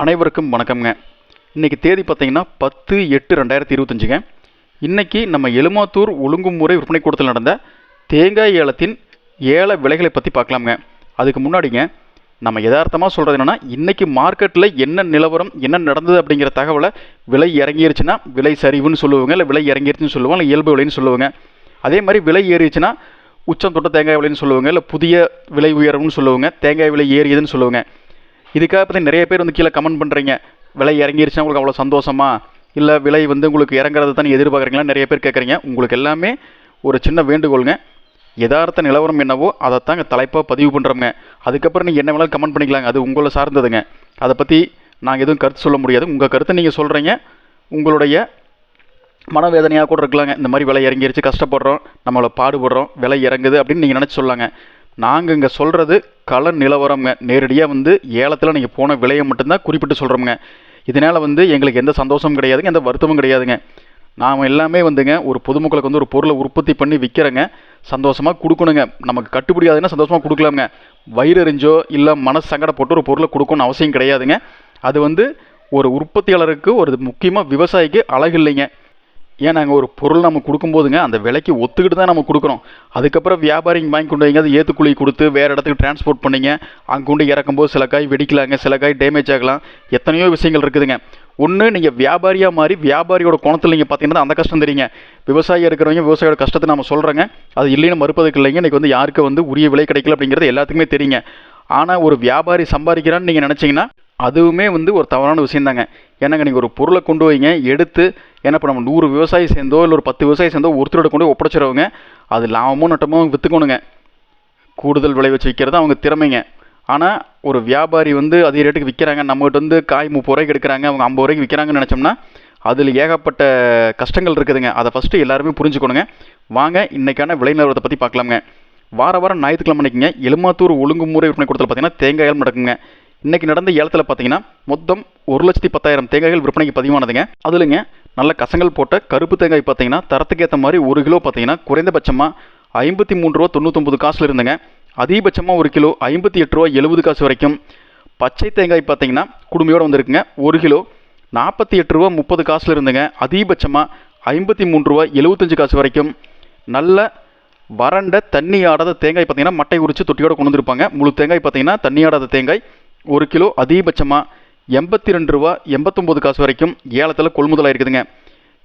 அனைவருக்கும் வணக்கம்ங்க. இன்றைக்கி தேதி பார்த்தீங்கன்னா பத்து எட்டு ரெண்டாயிரத்தி இருபத்தஞ்சுங்க. இன்றைக்கி நம்ம எலுமாத்தூர் ஒழுங்குமுறை விற்பனை கூடத்தில் நடந்த தேங்காய் ஏலத்தின் ஏல விலைகளை பற்றி பார்க்கலாமுங்க. அதுக்கு முன்னாடிங்க நம்ம யதார்த்தமாக சொல்கிறது என்னென்னா இன்றைக்கி மார்க்கெட்டில் என்ன நிலவரம் என்ன நடந்தது அப்படிங்கிற தகவலை விலை இறங்கிருச்சுன்னா விலை சரிவுன்னு சொல்லுவாங்க இல்லை விலை இறங்கிருச்சுன்னு சொல்லுவாங்க இல்லை இயல்பு விலைன்னு சொல்லுவாங்க. அதே மாதிரி விலை ஏறிச்சுன்னா உச்சம் தொட்ட தேங்காய் விலைன்னு சொல்லுவாங்க இல்லை புதிய விலை உயர்வுன்னு சொல்லுவாங்க தேங்காய் விலை ஏறியதுன்னு சொல்லுவாங்க. இதுக்காக பற்றி நிறைய பேர் வந்து கீழே கமெண்ட் பண்ணுறீங்க விலை இறங்கிருச்சுன்னா உங்களுக்கு அவ்வளோ சந்தோஷமா? இல்லை விலை வந்து உங்களுக்கு இறங்குறது தான் எதிர்பார்க்குறீங்களா? நிறைய பேர் கேட்குறீங்க. உங்களுக்கு எல்லாமே ஒரு சின்ன வேண்டுகோளுங்க. யதார்த்த நிலவரம் என்னவோ அதைத்தாங்க தலைப்பாக பதிவு பண்ணுறோங்க அதுக்கப்புறம் நீங்கள் என்ன வேணாலும் கமெண்ட் பண்ணிக்கலாங்க. அது உங்களை சார்ந்ததுங்க. அதை பற்றி நாங்கள் எதுவும் கருத்து சொல்ல முடியாது. உங்கள் கருத்தை நீங்கள் சொல்கிறீங்க உங்களுடைய மனவேதனையாக கூட இருக்கலாங்க. இந்த மாதிரி விலை இறங்கிருச்சு கஷ்டப்படுறோம் நம்மளை பாடுபடுறோம் விலை இறங்குது அப்படின்னு நீங்கள் நினச்சி சொல்லாங்க. நாங்கள் இங்கே சொல்கிறது கள நிலவரம்ங்க. நேரடியாக வந்து ஏலத்தில் நீங்கள் போன விலையை மட்டும்தான் குறிப்பிட்டு சொல்கிறோமுங்க இதனால் வந்து எங்களுக்கு எந்த சந்தோஷமும் கிடையாதுங்க எந்த வருத்தமும் கிடையாதுங்க. நாம் எல்லாமே வந்துங்க ஒரு பொதுமக்களுக்கு வந்து ஒரு பொருளை உற்பத்தி பண்ணி விற்கிறேங்க சந்தோஷமாக கொடுக்கணுங்க. நமக்கு கட்டுப்படியாதுன்னா சந்தோஷமாக கொடுக்கலாமுங்க. வயிறு எறிஞ்சோ இல்லை மனசு சங்கடப்பட்டு ஒரு பொருளை கொடுக்கணும்னு அவசியம் கிடையாதுங்க. அது வந்து ஒரு உற்பத்தியாளருக்கு ஒரு முக்கியமாக விவசாயிக்கு அழகு இல்லைங்க. ஏன் நாங்கள் ஒரு பொருள் நம்ம கொடுக்கும்போதுங்க அந்த விலைக்கு ஒத்துக்கிட்டு தான் நம்ம கொடுக்குறோம் அதுக்கப்புறம் வியாபாரிங்க வாங்கி கொண்டு வைங்க அது ஏற்றுக்குழி கொடுத்து வேறு இடத்துக்கு டிரான்ஸ்போர்ட் பண்ணிங்க. அங்கே கொண்டு இறக்கும்போது சில காய் வெடிக்கலாங்க சில காய் டேமேஜ் ஆகலாம். எத்தனையோ விஷயங்கள் இருக்குதுங்க. ஒன்று நீங்கள் வியாபாரியாக மாறி வியாபாரியோட குணத்தில் நீங்கள் பார்த்தீங்கன்னா அந்த கஷ்டம் தெரியுங்க. விவசாயி இருக்கிறவங்க விவசாயியோட கஷ்டத்தை நம்ம சொல்கிறேங்க அது இல்லைன்னு மறுப்பதுக்கு இல்லைங்க. இன்றைக்கி வந்து யாருக்கு வந்து உரிய விலை கிடைக்கல அப்படிங்கிறது எல்லாத்துக்குமே தெரியுங்க. ஆனால் ஒரு வியாபாரி சம்பாதிக்கிறான்னு நீங்கள் நினச்சிங்கன்னா அதுவுமே வந்து ஒரு தவறான விஷயந்தாங்க. ஏன்னாங்க நீங்கள் ஒரு பொருளை கொண்டு வைங்க எடுத்து ஏன்னா இப்போ நம்ம நூறு விவசாயி சேர்ந்தோ இல்லை ஒரு பத்து விவசாயி சேர்ந்தோ ஒருத்தரோட கொண்டு ஒப்படைச்சிடவங்க அது லாபமோ நட்டமோ விற்றுக்கணுங்க கூடுதல் விளை வச்சு விற்கிறது அவங்க திறமைங்க. ஆனால் ஒரு வியாபாரி வந்து அதே ரேட்டுக்கு விற்கிறாங்க நம்மகிட்ட வந்து காய் முப்பது ரூபாய்க்கு எடுக்கிறாங்க அவங்க ஐம்பது ரூபாய்க்கு விற்கிறாங்கன்னு நினச்சோம்னா அதில் ஏகப்பட்ட கஷ்டங்கள் இருக்குதுங்க. அதை ஃபஸ்ட்டு எல்லாருமே புரிஞ்சுக்கணுங்க. வாங்க இன்றைக்கான விலை நிலவரத்தை பற்றி பார்க்கலாமுங்க. வார வாரம் ஞாயிற்றுக்கிழமை நினைக்கிங்க எலுமாத்தூர் ஒழுங்குமுறை விற்பனை கொடுத்தல் பார்த்தீங்கன்னா தேங்காய் நடக்குங்க. இன்றைக்கி நடந்த ஏலத்தில் பார்த்தீங்கன்னா மொத்தம் ஒரு லட்சத்தி பத்தாயிரம் தேங்காய்கள் விற்பனைக்கு பதிவானதுங்க. அதுலங்க நல்ல கசங்கள் போட்ட கருப்பு தேங்காய் பார்த்தீங்கன்னா தரத்துக்கு ஏற்ற மாதிரி ஒரு கிலோ பார்த்தீங்கன்னா குறைந்தபட்சமாக ஐம்பத்தி மூணு ரூபா தொண்ணூத்தொம்பது காசில் இருந்துங்க. அதிகபட்சமாக ஒரு கிலோ ஐம்பத்தி எட்டு ரூபா எழுபது காசு வரைக்கும். பச்சை தேங்காய் பார்த்தீங்கன்னா குடுமையோடு வந்திருக்குங்க. ஒரு கிலோ நாற்பத்தி எட்டு ரூபா முப்பது காசில் இருந்துங்க. அதிகபட்சமாக ஐம்பத்தி மூணு ரூபா எழுபத்தஞ்சு காசு வரைக்கும். நல்ல வறண்ட தண்ணி ஆடாத தேங்காய் பார்த்தீங்கன்னா மட்டை உரிச்சு தொட்டியோட கொண்டு வந்திருப்பாங்க. முழு தேங்காய் பார்த்தீங்கன்னா தண்ணி ஆடாத தேங்காய். ஒரு கிலோ அதிகபட்சமாக எண்பத்தி ரெண்டு ரூபா எண்பத்தொம்போது காசு வரைக்கும் ஏலத்தில் கொள்முதலாக இருக்குதுங்க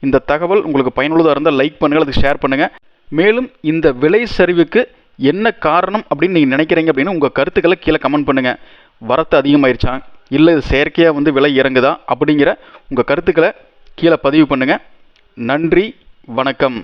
இந்த தகவல் உங்களுக்கு பயனுள்ளதாக இருந்தால் லைக் பண்ணுங்கள் அதுக்கு ஷேர் பண்ணுங்கள் மேலும் இந்த விலை சரிவுக்கு என்ன காரணம் அப்படின்னு நீங்கள் நினைக்கிறீங்க அப்படின்னு உங்கள் கருத்துக்களை கீழே கமெண்ட் பண்ணுங்கள் வரத்து அதிகமாயிருச்சா? இல்லை இது செயற்கையாக வந்து விலை இறங்குதா? அப்படிங்கிற உங்கள் கருத்துக்களை கீழே பதிவு பண்ணுங்கள் நன்றி வணக்கம்.